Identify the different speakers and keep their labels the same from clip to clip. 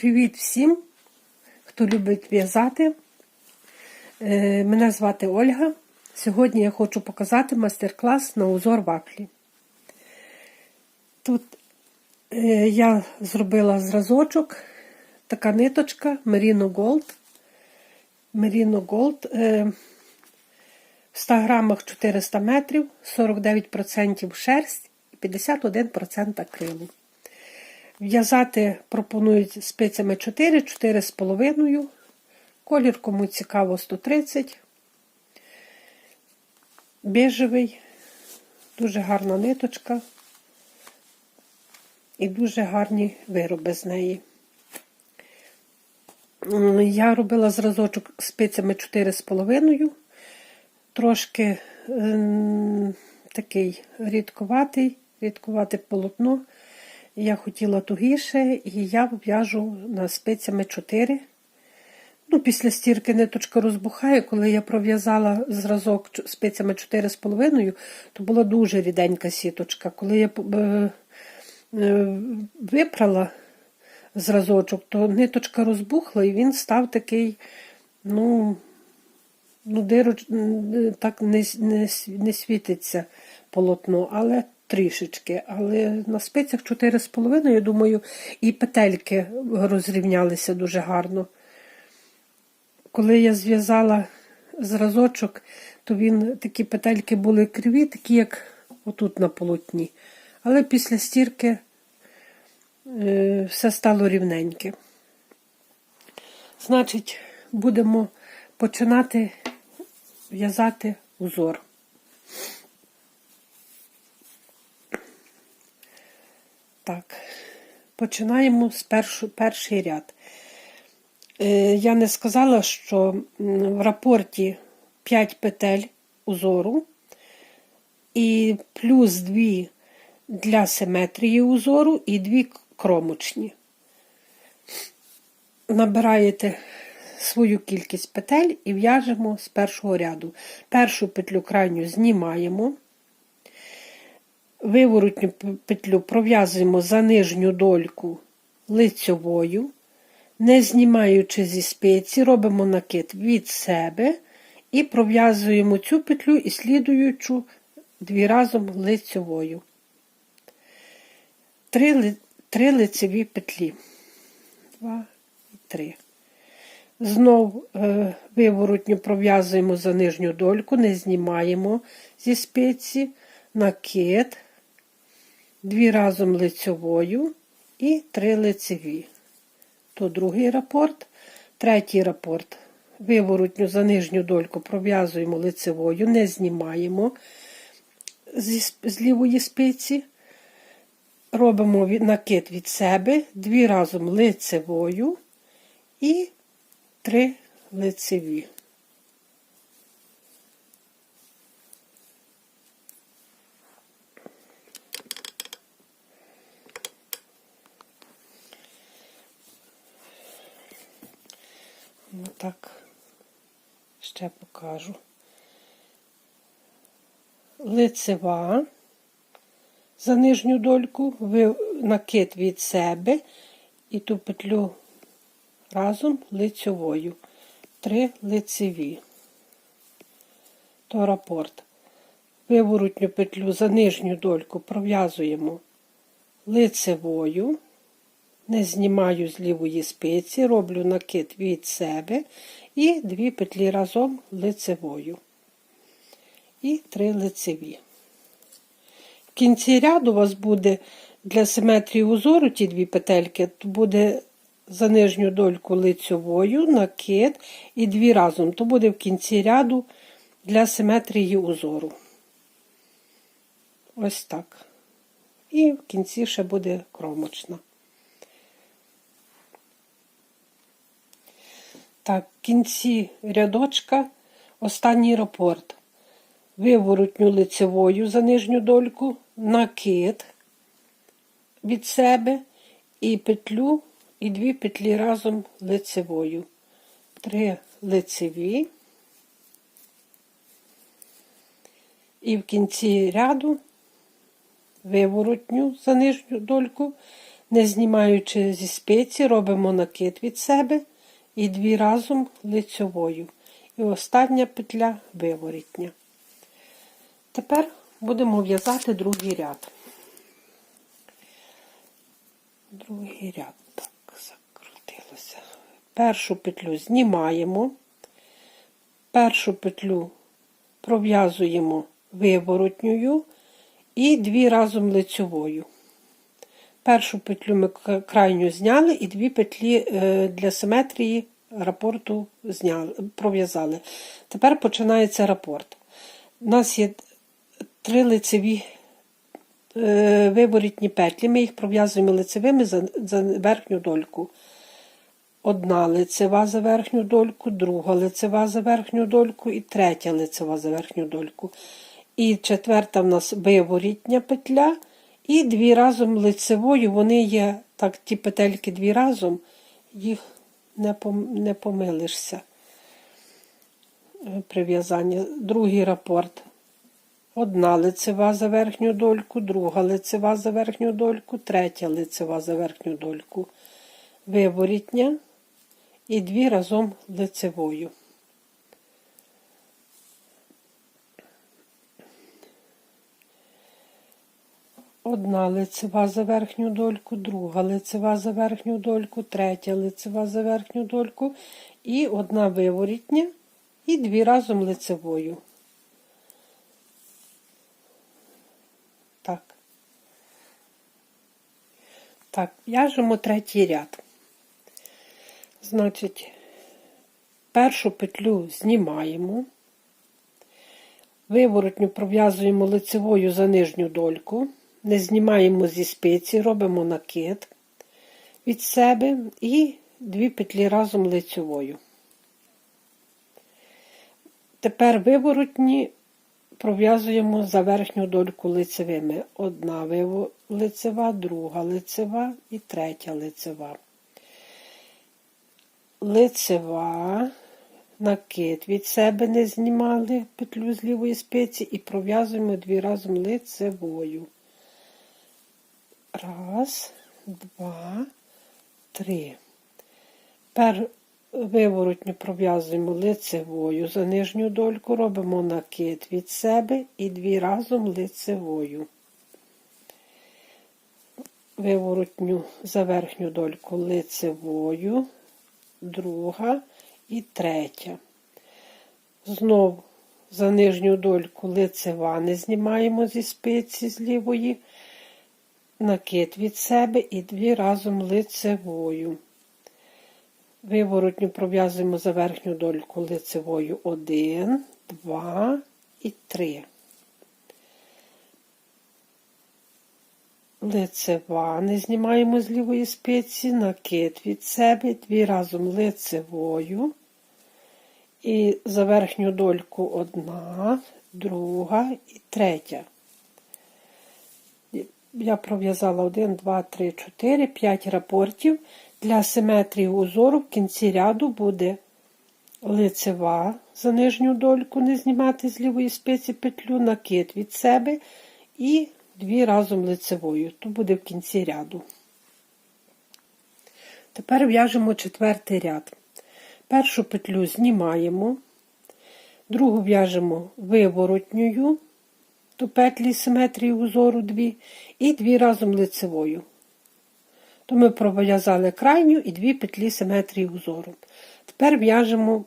Speaker 1: Привіт всім, хто любить в'язати. Е, Мене звати Ольга. Сьогодні я хочу показати майстер-клас на узор вафлі. Тут е, я зробила зразочок, така ниточка Merino Gold. Merino Gold е, в 100 грамах 400 метрів, 49% шерсть і 51% акрилу. В'язати пропонують спицями 4, 4,5. Колір, кому цікаво, 130. Бежевий, дуже гарна ниточка. І дуже гарні вироби з неї. Я робила зразочок спицями 4,5. Трошки ем, такий рідковатий, рідкувате полотно. Я хотіла тугіше, і я в'яжу на спицями 4. Ну, Після стірки ниточка розбухає. Коли я пров'язала зразок спицями 4,5, то була дуже ріденька сіточка. Коли я е, е, випрала зразочок, то ниточка розбухла і він став такий, ну, ну дироч, так не, не, не світиться полотно, але трішечки. Але на спицях 4,5, я думаю, і петельки розрівнялися дуже гарно. Коли я зв'язала зразочок, то він такі петельки були криві, такі, як отут на полотні. Але після стірки е, все стало рівненьке. Значить, будемо починати в'язати узор. Так, починаємо з першу, перший ряд. Е, я не сказала, що в рапорті 5 петель узору і плюс 2 для симетрії узору і 2 кромочні. Набираєте свою кількість петель і в'яжемо з першого ряду. Першу петлю крайню знімаємо. Виворотню петлю пров'язуємо за нижню дольку лицьовою, не знімаючи зі спиці, робимо накид від себе і пров'язуємо цю петлю і слідуючу дві разом лицьовою. Три, три лицеві петлі. Два і три. Знов е, виворотню пров'язуємо за нижню дольку, не знімаємо зі спиці, накид дві разом лицьовою і три лицеві. То другий рапорт, третій рапорт. Виворотню за нижню дольку пров'язуємо лицевою, не знімаємо з лівої спиці. Робимо накид від себе, дві разом лицевою і три лицеві. Так, ще покажу. Лицева за нижню дольку, накид від себе і ту петлю разом лицьовою. Три лицеві. То рапорт. Виворотню петлю за нижню дольку пров'язуємо лицевою не знімаю з лівої спиці, роблю накид від себе і дві петлі разом лицевою. І три лицеві. В кінці ряду у вас буде для симетрії узору ті дві петельки, то буде за нижню дольку лицевою, накид і дві разом. То буде в кінці ряду для симетрії узору. Ось так. І в кінці ще буде кромочна. Так, в кінці рядочка останній рапорт. Виворотню лицевою за нижню дольку, накид від себе і петлю, і дві петлі разом лицевою. Три лицеві. І в кінці ряду виворотню за нижню дольку, Не знімаючи зі спиці, робимо накид від себе і дві разом лицьовою. І остання петля виворітня. Тепер будемо в'язати другий ряд. Другий ряд так закрутилося. Першу петлю знімаємо, першу петлю пров'язуємо виворотньою і дві разом лицьовою. Першу петлю ми крайню зняли і дві петлі е, для симетрії рапорту зняли, пров'язали. Тепер починається рапорт. У нас є три лицеві е, виворітні петлі. Ми їх пров'язуємо лицевими за верхню дольку. Одна лицева за верхню дольку, друга лицева за верхню дольку і третя лицева за верхню дольку. І четверта в нас виворітня петля, і дві разом лицевою. Вони є так, ті петельки дві разом, їх не, пом- не помилишся при в'язанні. Другий рапорт. Одна лицева за верхню дольку, друга лицева за верхню дольку, третя лицева за верхню дольку. Виворітня і дві разом лицевою. Одна лицева за верхню дольку, друга лицева за верхню дольку, третя лицева за верхню дольку і одна виворітня і дві разом лицевою. Так. Так, в'яжемо третій ряд. Значить, першу петлю знімаємо, виворотню пров'язуємо лицевою за нижню дольку, не знімаємо зі спиці, робимо накид від себе і дві петлі разом лицевою. Тепер виворотні пров'язуємо за верхню дольку лицевими. Одна лицева, друга лицева і третя лицева. Лицева, накид від себе не знімали петлю з лівої спиці і пров'язуємо дві разом лицевою. Раз, два, три. Тепер виворотню пров'язуємо лицевою за нижню дольку, робимо накид від себе і дві разом лицевою. Виворотню за верхню дольку лицевою, друга і третя. Знов за нижню дольку лицева не знімаємо зі спиці з лівої, накид від себе і дві разом лицевою. Виворотню пров'язуємо за верхню дольку лицевою 1, 2 і 3. Лицева не знімаємо з лівої спиці, накид від себе, дві разом лицевою. І за верхню дольку одна, друга і третя. Я пров'язала 1, 2, 3, 4, 5 рапортів. Для симетрії узору в кінці ряду буде лицева за нижню дольку, не знімати з лівої спиці петлю, накид від себе і дві разом лицевою. То буде в кінці ряду. Тепер в'яжемо четвертий ряд. Першу петлю знімаємо, другу в'яжемо виворотньою, до петлі симетрії узору дві, і дві разом лицевою. То ми пров'язали крайню і дві петлі симетрії узору. Тепер в'яжемо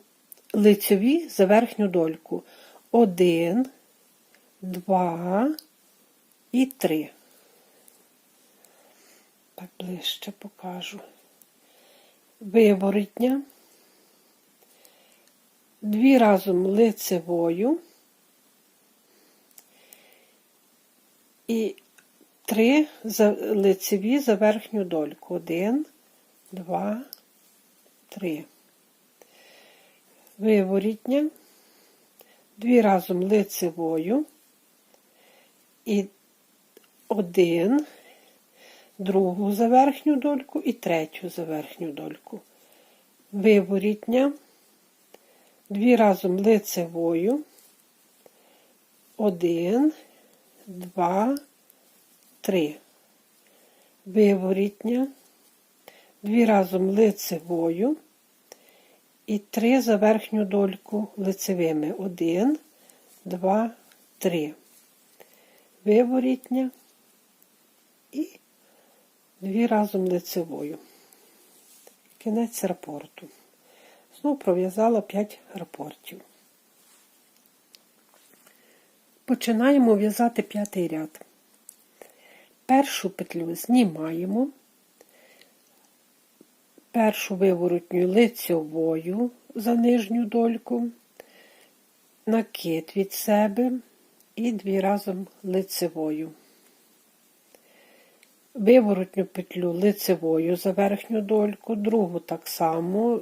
Speaker 1: лицеві за верхню дольку. Один, два і три. Так ближче покажу. Виворотня. Дві разом лицевою. І три лицеві за верхню дольку. Один, два, три. Виворітня, дві разом лицевою і один, другу за верхню дольку і третю за верхню дольку. Виворітня, дві разом лицевою, один, два, три. виворітня, дві разом лицевою і три за верхню дольку лицевими. Один, два, три. Виворітня і дві разом лицевою. Кінець рапорту. Знову пров'язала 5 рапортів. Починаємо в'язати п'ятий ряд. Першу петлю знімаємо, першу виворотню лицьовою за нижню дольку, накид від себе і дві разом лицевою. Виворотню петлю лицевою за верхню дольку, другу так само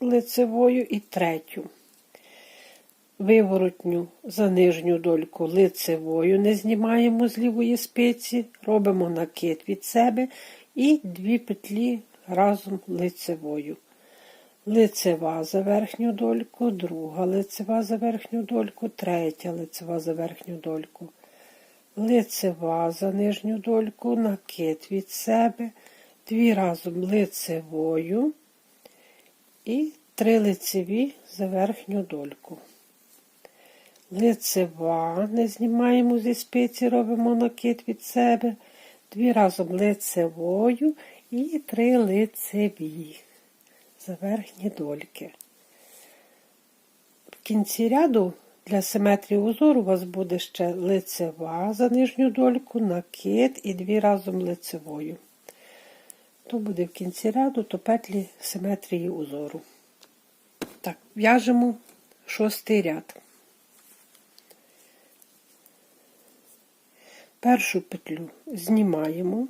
Speaker 1: лицевою і третю. Виворотню за нижню дольку лицевою не знімаємо з лівої спиці, робимо накид від себе і дві петлі разом лицевою. Лицева за верхню дольку, друга лицева за верхню дольку, третя лицева за верхню дольку. Лицева за нижню дольку, накид від себе, дві разом лицевою і три лицеві за верхню дольку. Лицева, не знімаємо зі спиці, робимо накид від себе, дві разом лицевою і три лицеві за верхні дольки. В кінці ряду для симетрії узору у вас буде ще лицева за нижню дольку, накид і дві разом лицевою. То буде в кінці ряду, то петлі симетрії узору. Так, в'яжемо шостий ряд. Першу петлю знімаємо,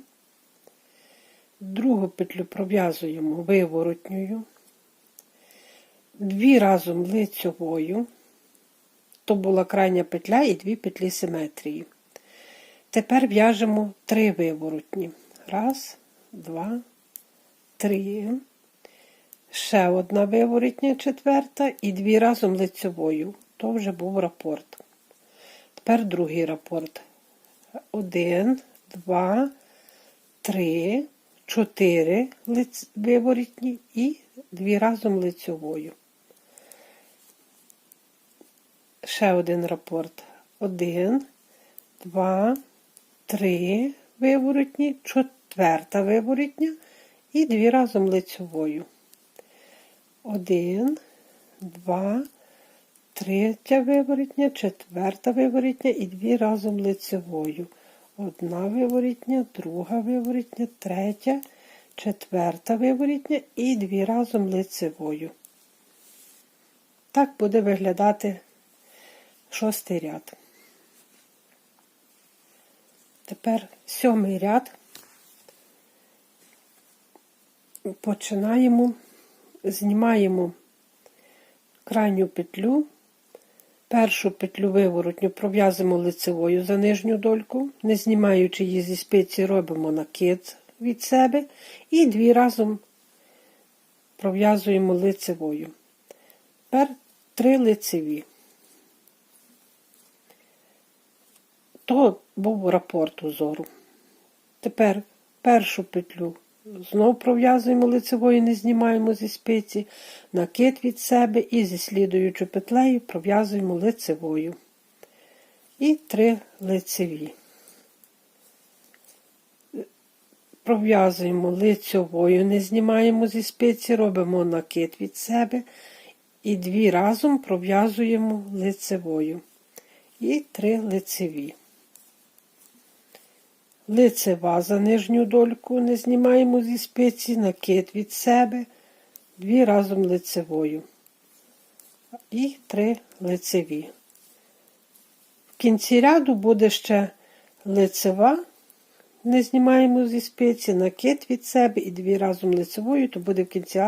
Speaker 1: другу петлю пров'язуємо виворотньою, дві разом лицьовою, то була крайня петля і дві петлі симетрії. Тепер в'яжемо три виворотні. Раз, два, три. Ще одна виворотня четверта і дві разом лицьовою. То вже був рапорт. Тепер другий рапорт. Один, два, три, чотири лиць... виворотні і дві разом лицьовою. Ще один рапорт. Один, два, три виворотні, четверта виворотня і дві разом лицьовою. Один, два, третя виворотня, четверта виворотня і дві разом лицевою. Одна виворотня, друга виворотня, третя, четверта виворотня і дві разом лицевою. Так буде виглядати шостий ряд. Тепер сьомий ряд починаємо, знімаємо крайню петлю Першу петлю виворотню пров'язуємо лицевою за нижню дольку, не знімаючи її зі спиці, робимо накид від себе і дві разом пров'язуємо лицевою. Тепер три лицеві. То був рапорт узору. Тепер першу петлю Знову пров'язуємо лицевою, не знімаємо зі спиці, накид від себе і зі слідуючою петлею пров'язуємо лицевою. І три лицеві. Пров'язуємо лицевою, не знімаємо зі спиці, робимо накид від себе. І дві разом пров'язуємо лицевою. І три лицеві лицева за нижню дольку, не знімаємо зі спиці, накид від себе, дві разом лицевою і три лицеві. В кінці ряду буде ще лицева, не знімаємо зі спиці, накид від себе і дві разом лицевою, то буде в кінці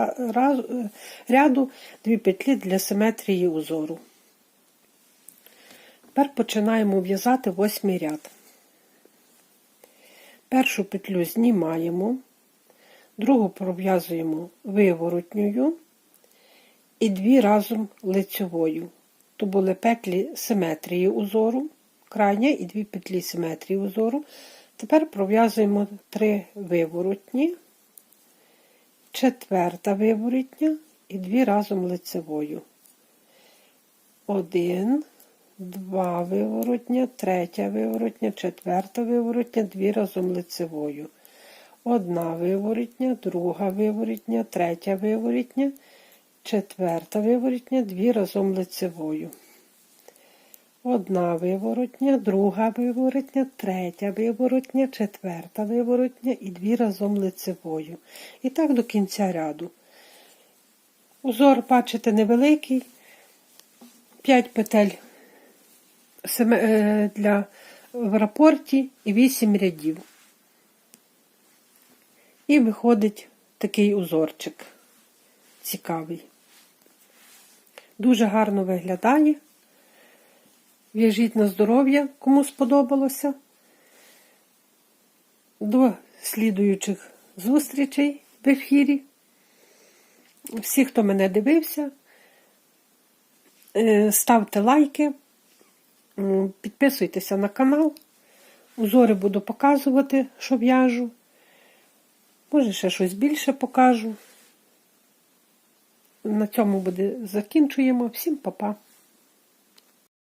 Speaker 1: ряду дві петлі для симетрії узору. Тепер починаємо в'язати восьмий ряд. Першу петлю знімаємо, другу пров'язуємо виворотньою і дві разом лицьовою. То були петлі симетрії узору, крайня і дві петлі симетрії узору. Тепер пров'язуємо три виворотні, четверта виворотня і дві разом лицевою. Один, два виворотня, третя виворотня, четверта виворотня, дві разом лицевою. Одна виворотня, друга виворотня, третя виворотня, четверта виворотня, дві разом лицевою. Одна виворотня, друга виворотня, третя виворотня, четверта виворотня і дві разом лицевою. І так до кінця ряду. Узор, бачите, невеликий. 5 петель для в рапорті і 8 рядів. І виходить такий узорчик цікавий. Дуже гарно виглядає. В'яжіть на здоров'я, кому сподобалося. До слідуючих зустрічей в ефірі. Всі, хто мене дивився, е, ставте лайки, підписуйтеся на канал. Узори буду показувати, що в'яжу. Може, ще щось більше покажу. На цьому буде закінчуємо. Всім па-па.